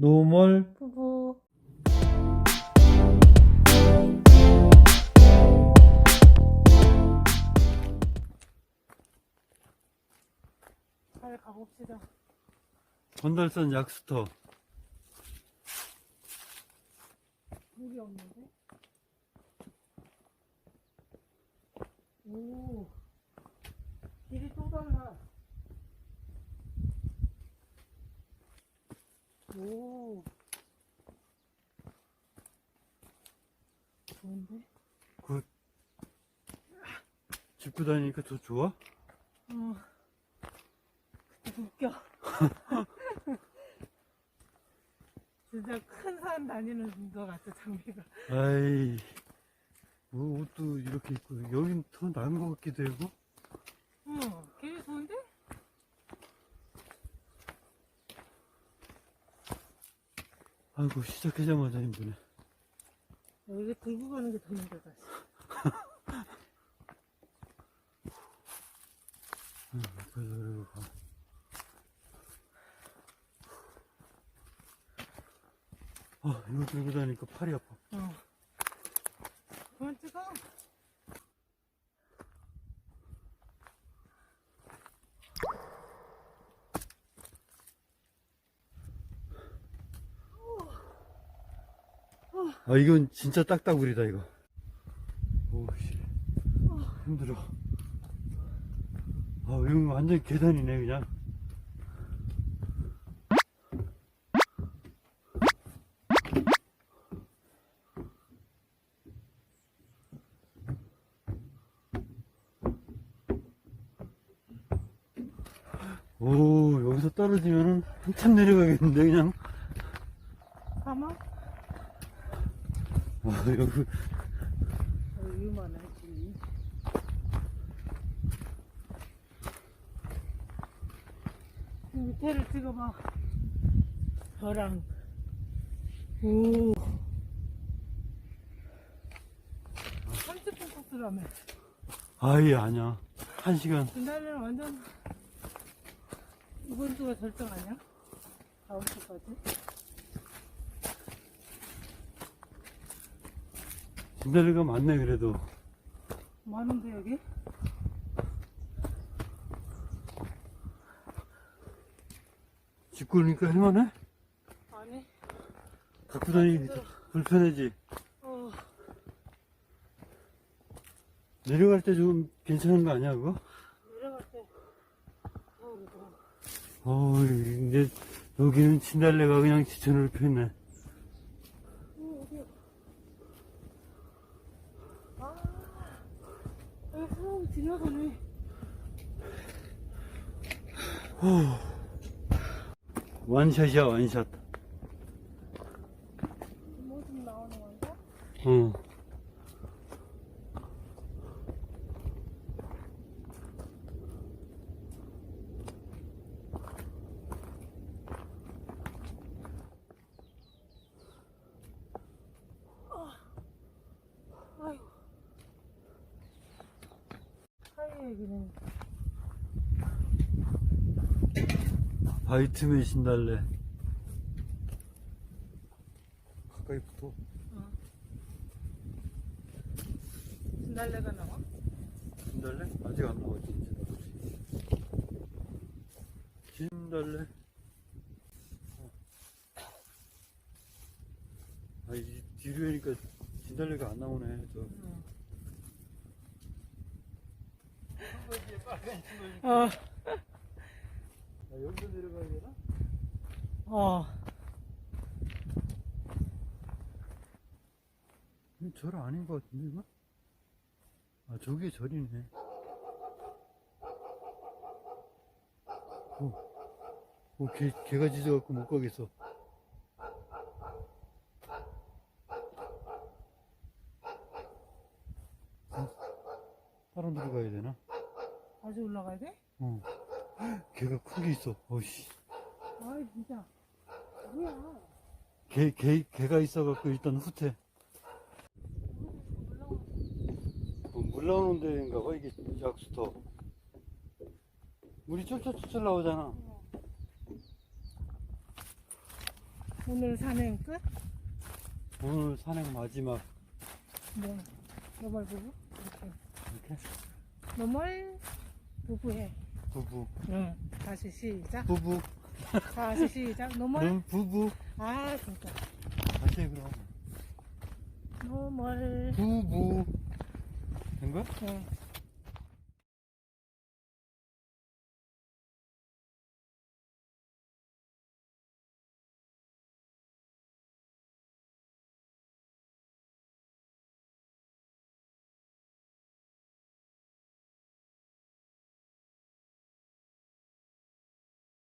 노멀 부부. 잘 가봅시다. 건달산 약수터 물이 없는데? 오, 길이 또 달라. 오, 좋은데? 그 짚고 다니니까 더 좋아? 어, 웃겨. 진짜 큰 산 다니는 것 같아, 장비가. 아이 뭐 옷도 이렇게 입고 여긴 더 나은 것 같기도 하고 응, 길이 좋은데? 아이고 시작하자마자 힘드네 여기 들고 가는 게 더 힘들다. 아 이거 들고 다니니까 팔이 아파 어. 그만 찍어. 아 이건 진짜 딱따구리다 이거. 오씨. 힘들어. 아 이건 완전 계단이네 그냥. 오 여기서 떨어지면은 한참 내려가겠는데 그냥? 사막? 와 여기 어, 위험하지. 그 밑에를 찍어봐. 벼랑. 오. 30분 코스라며. 아예 아니야 한 시간 그날은 완전 이번 주가 절정 아니야? 다음 주까지? 진달래가 많네 그래도 많은데 여기? 짚고 오니까 할만해? 아니. 갖고 다니기 불편하지 어, 내려갈 때 좀 괜찮은 거 아니야 그거? 내려갈 때. 어, 그거. 어 이제 여기는 진달래가 그냥 지천을 폈네 어, 어디? 아, 여기 사람 지나가네. 완샷이야 완샷 모습 나오는 건가? 어. 사이 얘기는 바이트메 진달래 가까이 붙어 진달래가 나와? 진달래? 아직 안 나왔지 진달래 어. 아, 이 뒤로 오니까 진달래가 안 나오네 저 응. 청바지에 어, 아, 여기서 내려가야 되나? 어. 이거 절 아닌 것 같은데 이거? 아 저게 절이네 오, 오 개, 개가 짖어갖고 못 가겠어 어? 다른 데로 가야 되나? 다시 올라가야 돼? 어 개가 큰 게 있어 어씨 아이, 진짜. 뭐야. 개, 개, 개가 있어갖고 일단 후퇴 뭐, 물 나오는 데인가 봐 이게 약수터 물이 쫄쫄쫄쫄 나오잖아 오늘 산행 끝? 오늘 산행 마지막 뭐, 너멀 부부? 이렇게. 이렇게 너멀 부부해. 부부 응. 다시 시작. 부부 다시 시작. 너멀. 넌 부부 아, 진짜. 다시 해 그럼 너멀. 부부 된 거야? 응.